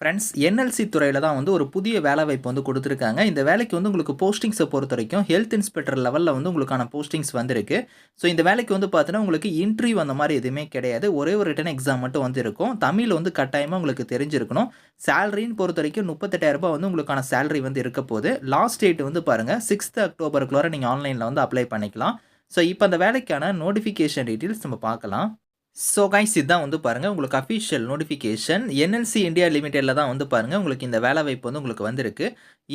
Friends NLC துறையில் தான் வந்து ஒரு புதிய வேலை வாய்ப்பு வந்து கொடுத்துருக்காங்க. இந்த வேலைக்கு வந்து உங்களுக்கு போஸ்டிங்ஸை பொறுத்த வரைக்கும் ஹெல்த் இன்ஸ்பெக்டர் லெவலில் வந்து உங்களுக்கான போஸ்டிங்ஸ் வந்திருக்கு. ஸோ இந்த வேலைக்கு வந்து பார்த்தீங்கன்னா உங்களுக்கு இன்டர்வியூ அந்த மாதிரி எதுவுமே கிடையாது. ஒரே ஒரு ரிட்டன் எக்ஸாம் மட்டும் வந்து இருக்கும் தமிழ் வந்து கட்டாயமாக உங்களுக்கு தெரிஞ்சிருக்கணும். சேலரின்னு பொறுத்த வரைக்கும் முப்பத்தெட்டாயிரம் ரூபாய் வந்து உங்களுக்கான சேலரி வந்து இருக்க போது லாஸ்ட் டேட் வந்து பாருங்கள் சிக்ஸ்த் அக்டோபருக்குள்ளார நீங்கள் ஆன்லைனில் வந்து அப்ளை பண்ணிக்கலாம். ஸோ இப்போ அந்த வேலைக்கான நோட்டிஃபிகேஷன் டீட்டெயில்ஸ் நம்ம பார்க்கலாம். ஸோ கைஸ் இதுதான் வந்து பாருங்கள் உங்களுக்கு அஃபிஷியல் நோட்டிஃபிகேஷன் என்எல்சி இந்தியா லிமிடெடில் தான் வந்து பாருங்கள் உங்களுக்கு இந்த வேலை வாய்ப்பு வந்து உங்களுக்கு வந்திருக்கு.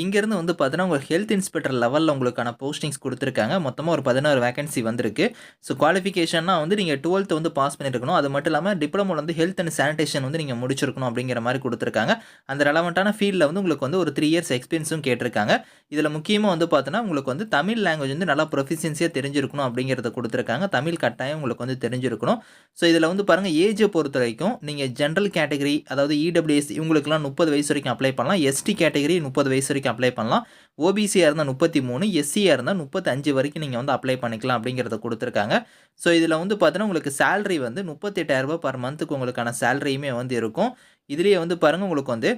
இங்கேருந்து வந்து பார்த்தீங்கன்னா உங்களுக்கு ஹெல்த் இன்ஸ்பெக்டர் லெவலில் உங்களுக்கான போஸ்டிங்ஸ் கொடுத்துருக்காங்க. மொத்தமாக ஒரு பதினாறு வேகன்சி வந்திருக்கு. ஸோ குவாலிஃபிகேஷன்னா வந்து நீங்கள் டுவெல்த் வந்து பாஸ் பண்ணியிருக்கணும் அது மட்டும் இல்லாமல் டிப்ளமோ வந்து ஹெல்த் அண்ட் சானிடேஷன் வந்து நீங்கள் முடிச்சிருக்கணும் அப்படிங்கிற மாதிரி கொடுத்துருக்காங்க. அந்த ரெலவெண்ட்டான ஃபீல்டில் வந்து உங்களுக்கு வந்து ஒரு த்ரீ இயர்ஸ் எக்ஸ்பீரியன்ஸும் கேட்டிருக்காங்க. இதில் முக்கியமாக வந்து பார்த்தோன்னா உங்களுக்கு வந்து தமிழ் லாங்குவேஜ் வந்து நல்லா ப்ரொஃபிஷியன்சியாக தெரிஞ்சிருக்கணும் அப்படிங்கிறத கொடுத்துருக்காங்க. தமிழ் கட்டாயம் உங்களுக்கு வந்து தெரிஞ்சிருக்கணும். ஸோ இதில் வந்து பாருங்கள் ஏஜை பொறுத்த வரைக்கும் நீங்கள் ஜென்ரல் கேட்டகரி அதாவது இடபிள்யூஎஸ் இவங்களுக்குலாம் முப்பது வயசு வரைக்கும் அப்ளை பண்ணலாம். எஸ்டி கேட்டகரி முப்பது வயசு வரைக்கும் அப்ளை பண்ணலாம். ஓபிசியாக இருந்தால் முப்பத்தி மூணு எஸ்சியாக இருந்தால் முப்பத்தஞ்சு வரைக்கும் நீங்கள் வந்து அப்ளை பண்ணிக்கலாம் அப்படிங்கிறத கொடுத்துருக்காங்க. ஸோ இதில் வந்து பார்த்தீங்கன்னா உங்களுக்கு சேலரி வந்து முப்பத்தெட்டாயிரரூபா பர் மந்த்துக்கு உங்களுக்கான சேலரியுமே வந்து இருக்கும். இதுலேயே வந்து பாருங்கள் உங்களுக்கு வந்து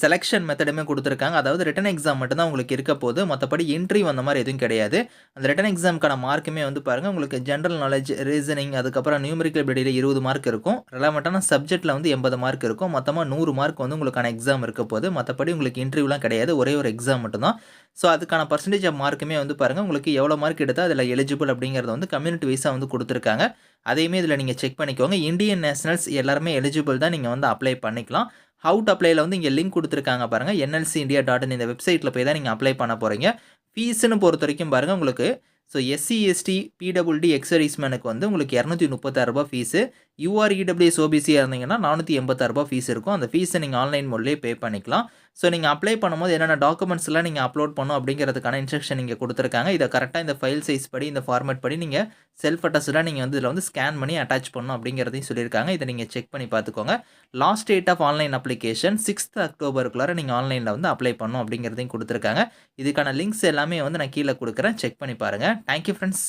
செலெக்ஷன் மெத்தடுமே கொடுத்துருக்காங்க. அதாவது ரிட்டன் எக்ஸாம் மட்டும்தான் உங்களுக்கு இருக்க போது மற்றபடி இன்டர்வியூ அந்த மாதிரி எதுவும் கிடையாது. அந்த ரிட்டன் எக்ஸாமுக்கான மார்க்குமே வந்து பாருங்கள் உங்களுக்கு ஜென்ரல் நாலேஜ் ரீசனிங் அதுக்கப்புறம் நியூமரிக்கல் எபிலிட்டியில் இருபது மார்க் இருக்கும். ரெலவெண்ட்டான சப்ஜெக்ட்டில் வந்து எண்பது மார்க் இருக்கும். மொத்தமாக நூறு மார்க் வந்து உங்களுக்கான எக்ஸாம் இருக்க போது மற்றபடி உங்களுக்கு இன்டர்வியூலாம் கிடையாது. ஒரே ஒரு எக்ஸாம் மட்டும்தான். ஸோ அதுக்கான பர்சன்டேஜ் ஆஃப் மார்க்குமே வந்து பாருங்கள் உங்களுக்கு எவ்வளோ மார்க் எடுத்தால் அதில் எலிஜிபிள் அப்படிங்கிறத வந்து கம்யூனிட்டி வைஸாக வந்து கொடுத்துருக்காங்க. அதையுமே இதில் நீங்கள் செக் பண்ணிக்கோங்க. இந்தியன் நேஷனல்ஸ் எல்லாருமே எலிஜிபிள் தான் நீங்கள் வந்து அப்ளை பண்ணிக்கலாம். அவுட் அப்ளைல வந்து இங்கே லிங்க் கொடுத்துருக்காங்க பாருங்கள் என்எல்சி இந்தியா டாட் இன் இந்த வெப்சைட்டில் போய் தான் நீங்கள் அப்ளை பண்ண போகிறீங்க ஃபீஸுன்னு பொறுத்த வரைக்கும் பாருங்கள் உங்களுக்கு. ஸோ எஸ்சி எஸ்டி பிடபிள்டி எக்ஸரீஸ்மேனுக்கு வந்து உங்களுக்கு இரநூத்தி முப்பத்தாறுரூபா ஃபீஸு யூஆர்இடபிள்யூஎஸ் ஓபிசியாக இருந்தீங்கன்னா நானூற்றி எண்பத்தாறுரூபா ஃபீஸ் இருக்கும். அந்த ஃபீஸை நீங்கள் ஆன்லைன் மூலிலே பே பண்ணிக்கலாம். ஸோ நீங்கள் அப்ளை பண்ணும்போது என்னென்ன டாக்குமெண்ட்ஸ்லாம் நீங்கள் அப்லோட் பண்ணும் அப்படிங்கிறதுக்கான இன்ஸ்ட்ரக்ஷன் நீங்கள் கொடுத்துருக்காங்க. இதை கரெக்டாக இந்த ஃபைல் சைஸ் படி இந்த ஃபார்மேட் படி நீங்கள் செல்ஃப் அட்டஸ்டாக நீங்கள் வந்து இதில் வந்து ஸ்கேன் பண்ணி அட்டாச் பண்ணணும் அப்படிங்கிறதையும் சொல்லியிருக்காங்க. இதை நீங்கள் செக் பண்ணி பார்த்துக்கோங்க. Last date of online application sixth அக்டோபருக்குள்ளார நீங்கள் ஆன்லைனில் வந்து அப்ளை பண்ணணும் அப்படிங்கிறதையும் கொடுத்துருக்காங்க. இதுக்கான லிங்க்ஸ் எல்லாமே வந்து நான் கீழே கொடுக்குறேன். செக் பண்ணி பாருங்கள் தேங்க்யூ ஃப்ரெண்ட்ஸ்